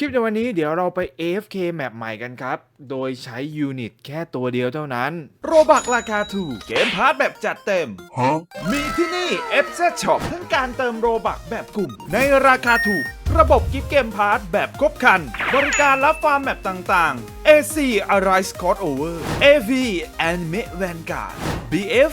คลิปในวันนี้เดี๋ยวเราไป AFK แมปใหม่กันครับ โดยใช้ยูนิตแค่ตัวเดียวเท่านั้น โรบักราคาถูก เกมพาร์ทแบบจัดเต็ม มีที่นี่ FZ Shop ทั้งการเติมโรบักแบบกลุ่ม ในราคาถูก ระบบกิฟต์เกมพาร์ทแบบครบครัน บริการรับฟาร์มแมปต่างๆ AC Arise Scott Over AV Anime Vanguard BF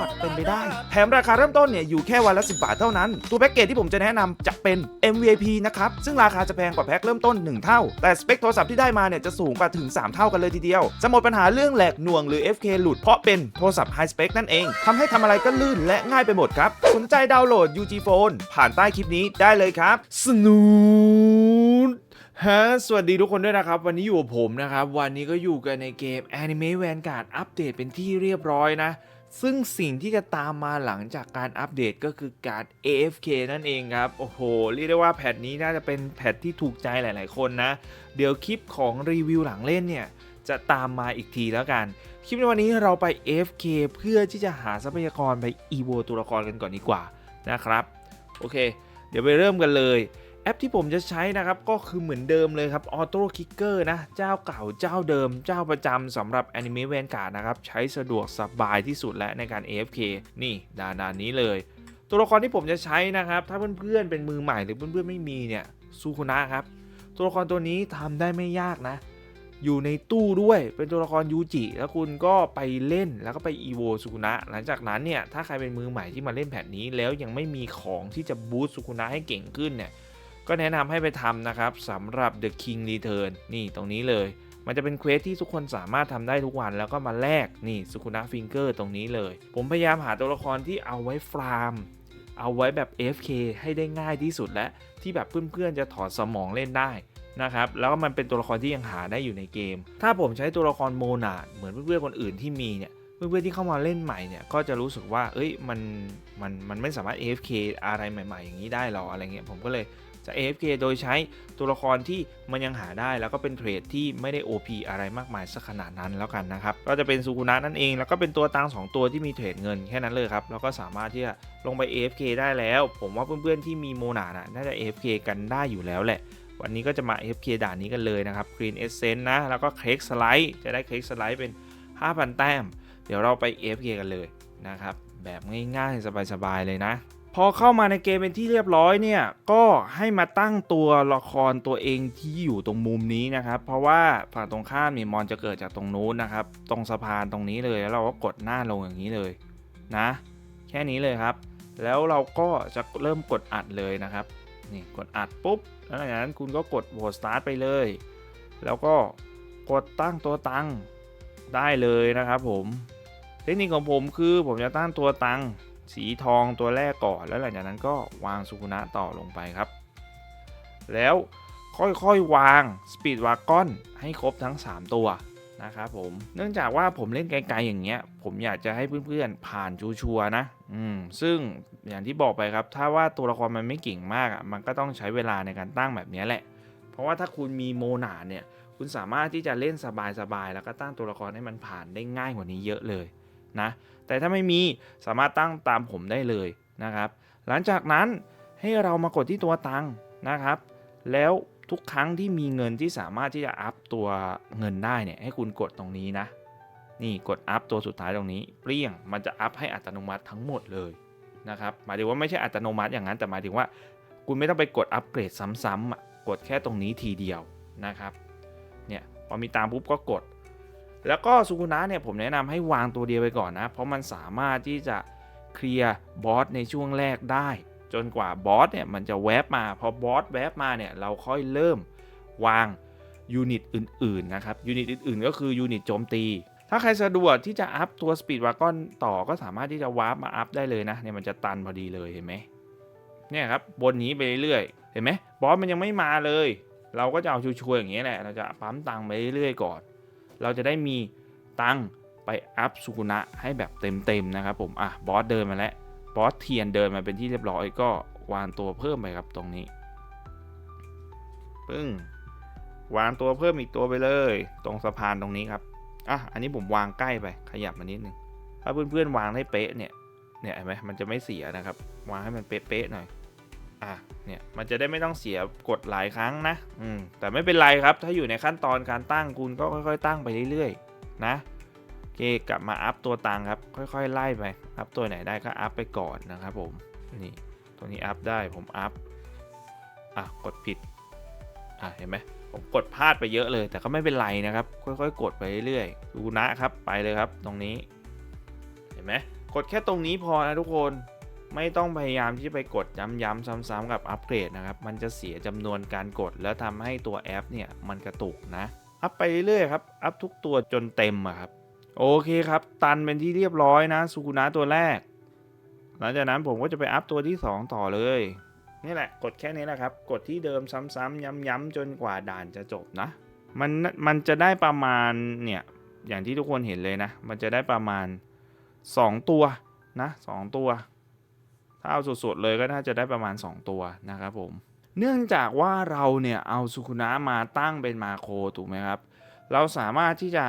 เป็นไปได้ แถมราคาเริ่มต้นเนี่ยอยู่แค่วันละ 10 บาทเท่านั้น ตัวแพ็กเกจที่ผมจะแนะนำจะเป็น MVP นะครับ ซึ่งราคาจะแพงกว่าแพ็คเริ่มต้น 1 เท่า แต่สเปคโทรศัพท์ที่ได้มาเนี่ยจะสูงกว่าถึง 3 เท่ากันเลยทีเดียว จะหมดปัญหาเรื่องแหลกหน่วงหรือ FK หลุดเพราะเป็นโทรศัพท์ไฮสเปคนั่นเองทำให้ทำอะไรก็ลื่นและง่ายไปหมดครับ สนใจดาวน์โหลด UG Phone ผ่านใต้คลิปนี้ได้เลยครับ สนูดฮะสวัสดีทุกคนด้วยนะครับ วันนี้อยู่กับผมนะครับ วันนี้ก็อยู่กันในเกม Anime Vanguard อัปเดตเป็นที่เรียบร้อยนะ ซึ่งสิ่งที่จะตามมาหลังจากการอัปเดตก็คือการ AFK นั่นเองครับ โอ้โห เรียกได้ว่าแพทนี้น่าจะเป็นแพทที่ถูกใจหลาย ๆ คนนะ เดี๋ยวคลิปของรีวิวหลังเล่นเนี่ย จะตามมาอีกทีแล้วกัน คลิปในวันนี้เราไป AFK เพื่อที่จะหาทรัพยากรไป EVO ตัวละครกันก่อนดีกว่านะครับ โอเค เดี๋ยวไปเริ่มกันเลย แอปที่ผมจะใช้นะครับก็คือเหมือนเดิมเลยครับ Auto Kicker นะ เจ้าเก่าเจ้าเดิม เจ้าประจำสำหรับ Anime Vanguard นะครับ ใช้สะดวกสบายที่สุดและในการ AFK นี่ดานานนี้เลย ตัวละครที่ผมจะใช้นะครับ ถ้าเพื่อนๆเป็นมือใหม่หรือเพื่อนๆไม่มีเนี่ยซูคุนะครับ ตัวละครตัวนี้ทำได้ไม่ยากนะ อยู่ในตู้ด้วยเป็นตัวละครยูจิแล้วคุณก็ไปเล่นแล้วก็ไปอีโวสุกุนะหลังจากนั้นเนี่ยถ้าใครเป็นมือใหม่ที่มาเล่นแผ่นนี้แล้วยังไม่มีของที่จะบูสต์สุกุนะให้เก่งขึ้นเนี่ย ก็แนะนำให้ไปทำนะครับสำหรับ The King Return นี่ตรงนี้เลย มันจะเป็นเควสที่ทุกคนสามารถทำได้ทุกวันแล้วก็มาแลกนี่สุกุนะฟิงเกอร์ตรงนี้เลย ผมพยายามหาตัวละครที่เอาไว้ฟาร์มเอาไว้แบบ FK ให้ได้ง่ายที่สุดและที่แบบเพื่อนๆจะถอดสมองเล่นได้นะครับแล้วก็มันเป็นตัวละครที่ยังหาได้อยู่ในเกม ถ้าผมใช้ตัวละครโมนาดเหมือนเพื่อนๆคนอื่นที่มีเนี่ยเพื่อนๆที่เข้ามาเล่นใหม่เนี่ยก็จะรู้สึกว่าเอ้ยมันมันมันไม่สามารถ AFK อะไรใหม่ ๆ อย่างนี้ได้หรออะไรเงี้ยผมก็เลย จะ AFK โดยใช้ตัวละครที่มันยังหาได้ แล้วก็เป็นเทรดที่ไม่ได้ OP อะไรมากมายสักขนาดนั้นแล้วกันนะครับ ก็จะเป็นซูกุนะนั่นเอง แล้วก็เป็นตัวตังสองตัวที่มีเทรดเงินแค่นั้นเลยครับ แล้วก็สามารถที่จะลงไป AFK ได้แล้ว ผมว่าเพื่อนๆที่มีโมนาน่ะน่าจะ AFK กันได้อยู่แล้วแหละวันนี้ก็จะมา AFK ด่านนี้กันเลยนะครับ Green Essence นะ แล้วก็เคล็กสไลด์จะได้เคล็กสไลด์เป็น 5,000 แต้ม เดี๋ยวเราไป AFK กันเลยนะครับ แบบง่ายๆ สบายๆ เลยนะ พอเข้ามาในเกมเป็นที่เรียบร้อยเนี่ยก็ให้มาตั้งตัวละครตัวเองที่อยู่ตรงมุมนี้นะครับ เพราะว่าฝั่งตรงข้ามมีมอนจะเกิดจากตรงนู้นนะครับ ตรงสะพานตรงนี้เลยแล้วเราก็กดหน้าลงอย่างนี้เลยนะ แค่นี้เลยครับ แล้วเราก็จะเริ่มกดอัดเลยนะครับนี่กดอัดปุ๊บแล้วหลังจากนั้นคุณก็กดโหวตสตาร์ทไปเลย แล้วก็กดตั้งตัวตังได้เลยนะครับผม เทคนิคของผมคือผมจะตั้งตัวตัง สีทองตัวแรกก่อน แล้วหลังจากนั้นก็วางสุกุนะต่อลงไปครับ แล้วค่อยๆวางสปีดวากอนให้ครบทั้ง 3 ตัวนะครับผมเนื่องจากว่าผมเล่นไกลๆอย่างเงี้ย ผมอยากจะให้เพื่อนๆผ่านชัวร์ๆนะอืมซึ่งอย่างที่บอกไปครับ ถ้าว่าตัวละครมันไม่เก่งมากอะมันก็ต้องใช้เวลาในการตั้งแบบนี้แหละ เพราะว่าถ้าคุณมีโมนาเนี่ย คุณสามารถที่จะเล่นสบายๆแล้วก็ตั้งตัวละครให้มันผ่านได้ง่ายกว่านี้เยอะเลย นะ แต่ถ้าไม่มีสามารถตั้งตามผมได้เลยนะครับ หลังจากนั้นให้เรามากดที่ตัวตังนะครับ แล้วทุกครั้งที่มีเงินที่สามารถที่จะอัพตัวเงินได้เนี่ยให้คุณกดตรงนี้นะ นี่กดอัพตัวสุดท้ายตรงนี้เปรี้ยงมันจะอัพให้อัตโนมัติทั้งหมดเลยนะครับหมายถึงว่าไม่ใช่อัตโนมัติอย่างนั้น แต่หมายถึงว่า คุณไม่ต้องไปกดอัปเกรดซ้ำๆอะกดแค่ตรงนี้ทีเดียวนะครับเนี่ยพอมีตามปุ๊บก็กด แล้วก็สุกุนะเนี่ยผมแนะนำให้วางตัวเดียวไปก่อนนะ เพราะมันสามารถที่จะเคลียร์บอสในช่วงแรกได้ จนกว่าบอสเนี่ยมันจะแวบมาพอบอสแวบมาเนี่ยเราค่อยเริ่มวางยูนิตอื่นๆนะครับยูนิตอื่นๆ ก็คือยูนิตโจมตี ถ้าใครสะดวกที่จะอัพตัวสปีดวากอนต่อก็สามารถที่จะวาร์ปมาอัพได้เลยนะเนี่ยมันจะตันพอดีเลยเห็นไหมเนี่ยครับบนนี้ไปเรื่อยๆเห็นไหมบอสมันยังไม่มาเลย เราก็จะเอาชัวร์ๆอย่างนี้ยแหละเราจะปั๊มตังค์ไปเรื่อยๆก่อน เราจะได้มีตังไปอัพสุกุนะให้แบบเต็มๆนะครับผมอะบอสเดินมาแล้วบอสเทียนเดินมาเป็นที่เรียบร้อยก็วางตัวเพิ่มไปครับตรงนี้ปึ้งวางตัวเพิ่มอีกตัวไปเลย ตรงสะพานตรงนี้ครับอะอันนี้ผมวางใกล้ไปขยับมานิดนึงถ้าเพื่อนๆวางให้เป๊ะเนี่ยเนี่ยเห็นไหมมันจะไม่เสียนะครับ วางให้มันเป๊ะๆหน่อย อะเนี่ยมันจะได้ไม่ต้องเสียกดหลายครั้งนะอืมแต่ไม่เป็นไรครับ ถ้าอยู่ในขั้นตอนการตั้งคุณก็ค่อย ๆ ตั้งไปเรื่อยๆนะโอเคกลับมาอัพตัวตังครับ ค่อยๆ ไล่ไปอัพตัวไหนได้ก็อัพไปก่อนนะครับผมนี่ตัวนี้อัพได้ผมอัพอะกดผิดอะเห็นไหมผมกดพลาดไปเยอะเลย แต่ก็ไม่เป็นไรนะครับ ค่อยๆ กดไปเรื่อยๆดูนะครับไปเลยครับตรงนี้ เห็นไหมกดแค่ตรงนี้พอนะทุกคน ไม่ต้องพยายามที่จะไปกดย้ำๆซ้ำๆกับอัปเกรดนะครับ มันจะเสียจำนวนการกด แล้วทำให้ตัวแอปเนี่ยมันกระตุกนะ อัพไปเรื่อยๆครับ อัพทุกตัวจนเต็มอะครับ โอเคครับ ตันเป็นที่เรียบร้อยนะสุกุนะตัวแรก หลังจากนั้นผมก็จะไปอัพตัวที่ 2 ต่อเลย นี่แหละ กดแค่นี้แหละครับ กดที่เดิมซ้ำๆย้ำๆจนกว่าด่านจะจบนะ มันมันจะได้ประมาณเนี่ยอย่างที่ทุกคนเห็นเลยนะ มันจะได้ประมาณ 2 ตัวนะสองตัว ถ้าเอาสุดๆเลยก็น่าจะได้ประมาณ 2 ตัวนะครับผม เนื่องจากว่าเราเนี่ยเอาสุคุนะมาตั้งเป็นมาโครถูกไหมครับ เราสามารถที่จะ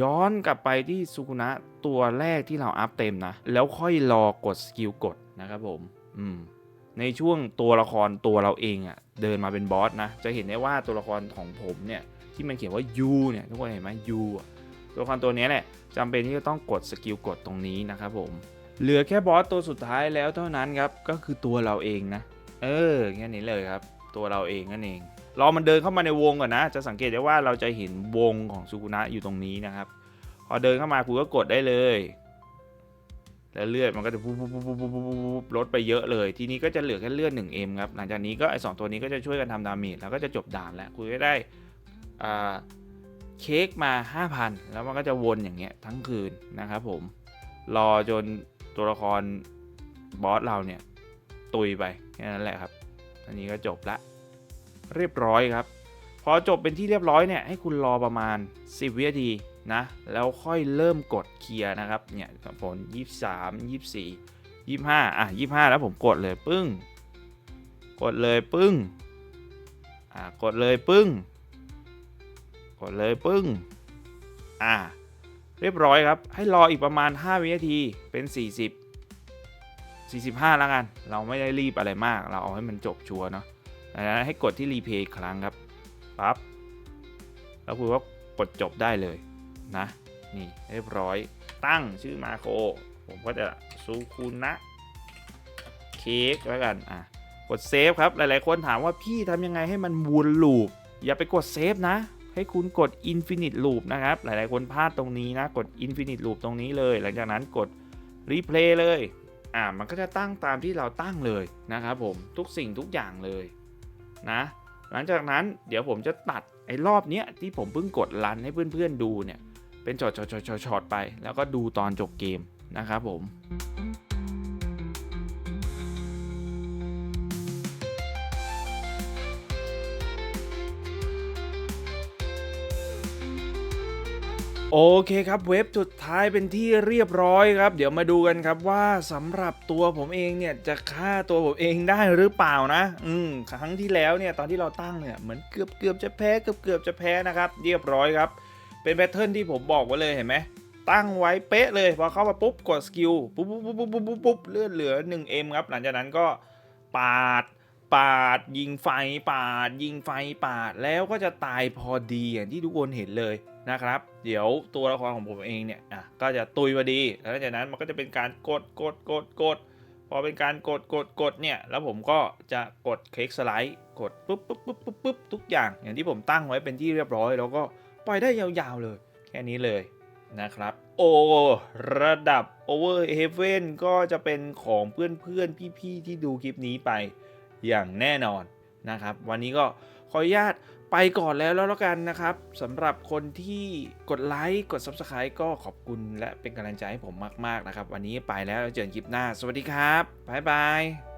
ย้อนกลับไปที่สุคุนะตัวแรกที่เราอัพเต็มนะ แล้วค่อยรอกดสกิลกดนะครับผม อืม ในช่วงตัวละครตัวเราเองอะ่ะเดินมาเป็นบอสนะ จะเห็นได้ว่าตัวละครของผมเนี่ยที่มันเขียนว่า U เนี่ยทุกคนเห็นไหม U อะตัวละครตัวเนี้ยแหละจำเป็นที่จะต้องกดสกิลกดตรงนี้นะครับผม เหลือแค่บอสตัวสุดท้ายแล้วเท่านั้นครับ ก็คือตัวเราเองนะ เออแค่นี้เลยครับ ตัวเราเองนั่นเองรอมันเดินเข้ามาในวงก่อนนะ จะสังเกตได้ว่าเราจะเห็นวงของสุกุนะอยู่ตรงนี้นะครับ พอเดินเข้ามาคุณก็กดได้เลย แล้วเลือดมันก็จะปุ๊บปุ๊บปุ๊บปุ๊บปุ๊บปุ๊บลดไปเยอะเลย ทีนี้ก็จะเหลือแค่เลือด 1M ครับ หลังจากนี้ก็ไอสองตัวนี้ก็จะช่วยกันทำดาเมจแล้วก็จะจบด่านแล้ว คุณก็ได้อ่าเค้กมา 5,000 แล้วมันก็จะวนอย่างเงี้ยทั้งคืนนะครับผม รอจน ตัวละครบอสเราเนี่ย ตุยไปแค่นั้นแหละครับ อันนี้ก็จบละ เรียบร้อยครับ พอจบเป็นที่เรียบร้อยเนี่ยให้คุณรอประมาณ 10 วินาทีนะ แล้วค่อยเริ่มกดเคลียร์นะครับ เนี่ยผล 23 24 25 อะ 25 แล้วผมกดเลยปึ้ง กดเลยปึ้ง อะ กดเลยปึ้ง กดเลยปึ้ง อะ เรียบร้อยครับ ให้รออีกประมาณ 5 วินาทีเป็น 40 45 แล้วกัน เราไม่ได้รีบอะไรมาก เราเอาให้มันจบชัวร์เนาะดังนั้นให้กดที่รีเพย์อีกครั้งครับปั๊บแล้วคุณก็กดจบได้เลยนะ นี่เรียบร้อยตั้งชื่อมาโค ผมก็จะซูคุนะเค้กแล้วกันอะกดเซฟครับ หลายๆคนถามว่าพี่ทำยังไงให้มันวนลูปอย่าไปกดเซฟนะ ให้คุณกด Infinite Loop นะครับ หลายๆ คนพลาดตรงนี้นะ กด Infinite Loop ตรงนี้เลย หลังจากนั้นกด Replay เลย อ่า มันก็จะตั้งตามที่เราตั้งเลยนะครับผม ทุกสิ่งทุกอย่างเลยนะ หลังจากนั้นเดี๋ยวผมจะตัดไอ้รอบเนี้ยที่ผมเพิ่งกดรันให้เพื่อนๆดูเนี่ย เป็นช็อตช็อตช็อตช็อตช็อตไป แล้วก็ดูตอนจบเกมนะครับผม โอเคครับเว็บสุดท้ายเป็นที่เรียบร้อยครับ เดี๋ยวมาดูกันครับว่าสำหรับตัวผมเองเนี่ยจะฆ่าตัวผมเองได้หรือเปล่านะ อืมครั้งที่แล้วเนี่ยตอนที่เราตั้งเนี่ยเหมือนเกือบเกือบจะแพ้เกือบเกือบจะแพ้นะครับ เรียบร้อยครับ เป็นแพทเทิร์นที่ผมบอกไว้เลยเห็นไหมตั้งไว้เป๊ะเลยพอเข้ามาปุ๊บกดสกิลปุ๊บปุ๊บปุ๊บปุ๊บปุ๊บปุ๊บเลือดเหลือ 1M ครับ หลังจากนั้นก็ปาดปาดยิงไฟปาดยิงไฟปาดแล้วก็จะตายพอดีอย่างที่ทุกคนเห็นเลย นะครับ เดี๋ยวตัวละครของผมเองเนี่ยอะก็จะตุยพอดีแล้วหลังจากนั้นมันก็จะเป็นการกดกดกดกดพอเป็นการกดกดกดเนี่ยแล้วผมก็จะกดคลิกสไลด์กดปุ๊บปุ๊บปุ๊บปุ๊บปุ๊บทุกอย่าง อย่างที่ผมตั้งไว้เป็นที่เรียบร้อย แล้วก็ปล่อยได้ยาวๆเลย แค่นี้เลยนะครับ โอระดับ Over Heaven ก็จะเป็นของเพื่อนๆ พี่ๆ ที่ดูคลิปนี้ไปอย่างแน่นอนนะครับ วันนี้ก็ขออนุญาต ไปก่อนแล้วแล้วกันนะครับสำหรับคนที่กดไลค์กด Subscribe ก็ขอบคุณและเป็นกำลังใจให้ผมมาก ๆ นะครับ วันนี้ไปแล้วเจอกันคลิปหน้า สวัสดีครับบ๊ายบาย